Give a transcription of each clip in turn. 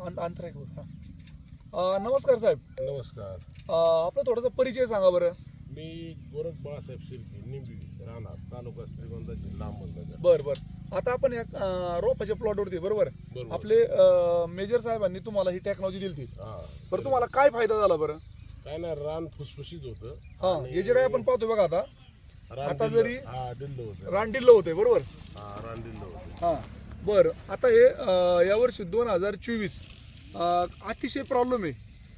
हा. अं, नमस्कार साहेब. नमस्कार. अं, आपला थोडासा परिचय सांगा बरं. मी गोरख बाळासाहेब शिर्के निंबी राहणार तालुका श्रीगोंदा जिल्हा अहमदनगर. बर बर. आता आपण या अं, रोपाच्या प्लॉटवरती बरोबर? बरोबर. आपले अं, मेजर साहेबांनी तुम्हाला ही टेक्नॉलॉजी दिली होती. हा. बरं तुम्हाला काय फायदा झाला बरं? काय ना रान फुसफुशीत होतं. हा हे जे काय आपण पाहतो बघा आता. रान आता डिल्लं- जरी- हा डिल्ल होतं. रानडिल्ल होते बरोबर? हा रान डिल्ल होतं. हा. बरं आता हे यावर्षी दोन हजार चोवीस अतिशय प्रॉब्लेम आहे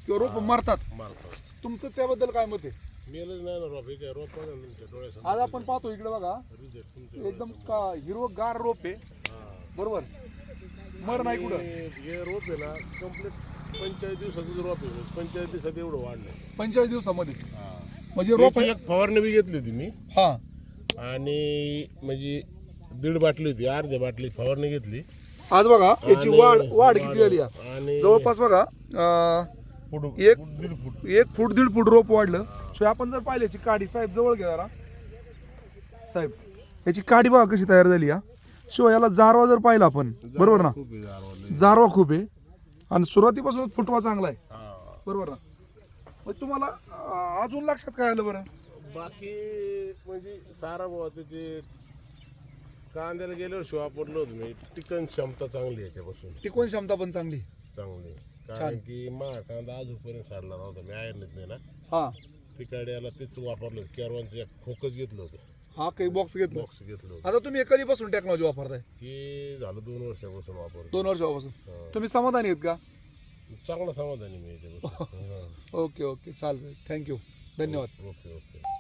किंवा रोप मारतात. मारतो तुमचं त्याबद्दल काय मत आहे? मेलच नाही ना रोप हे काय रोप बघा ना तुमच्या डोळ्यासमोर. आज आपण पाहतो इकडे बघा. रिजेक्ट तुमच्या एकदम का हिरवं गार रोप आहे. हा. बरोबर? मर नाही कुठं? हे रोप आहे ना कंप्लीट पंचेचाळीस दिवसाचं रोप आहे. पंचेचाळीस दिवसात एवढं वाढलं पंचेचाळीस दिवसामध्ये? म्हणजे रोप एक फवारणी बी घेतली होती मी. हा. आणि म्हणजे दीड बाटली होती अर्ध्या बाटली फवारणी घेतली. आज बघा याची वाढ वाढ किती झाली? आणि जवळपास बघा अं, फुट एक- फुट- दीड फूट. एक फूट दीड फूट रोप वाढलं. शिवाय आपण जर पाहिलं याची काडी साहेब जवळ घ्या जरा. साहेब याची काडी बघा कशी तयार झाली हा शिवाय याला जारवा जर पाहिला आपण बरोबर ना? खूप आहे झाडावर. जारवा खूप आहे. आणि सुरुवातीपासूनच फुटवा चांगला आहे. हा. बरोबर ना? मग तुम्हाला अं, अजून लक्षात काय आलं बरं? बाकी म्हणजे सारा बुवा त्याचे कांद्याला गेल्यावर शिवाय वापरलं होतं मी. टिकन क्षमता चांगली आहे याच्यापासून. टिकवण क्षमता पण चांगली. चांगली. कारण की मा कांदा अजूनपर्यंत साडला नव्हता. मी आयर्नीत नाही ना हा. तिकडे याला तेच वापरलं होतं. केरवांचं एक खोकच घेतलं होतं. हा काही बॉक्स घेतलं. बॉक्स घेतलं होतं. आता तुम्ही कधीपासून टेक्नॉलॉजी वापरताय? हे झालं दोन वर्षापासून वापरतो दोन वर्षापासून. तुम्ही समाधानी आहेत का? चांगला समाधानी मी याच्यापासून. Okay okay. चालेल. थँक्यू धन्यवाद. Okay okay.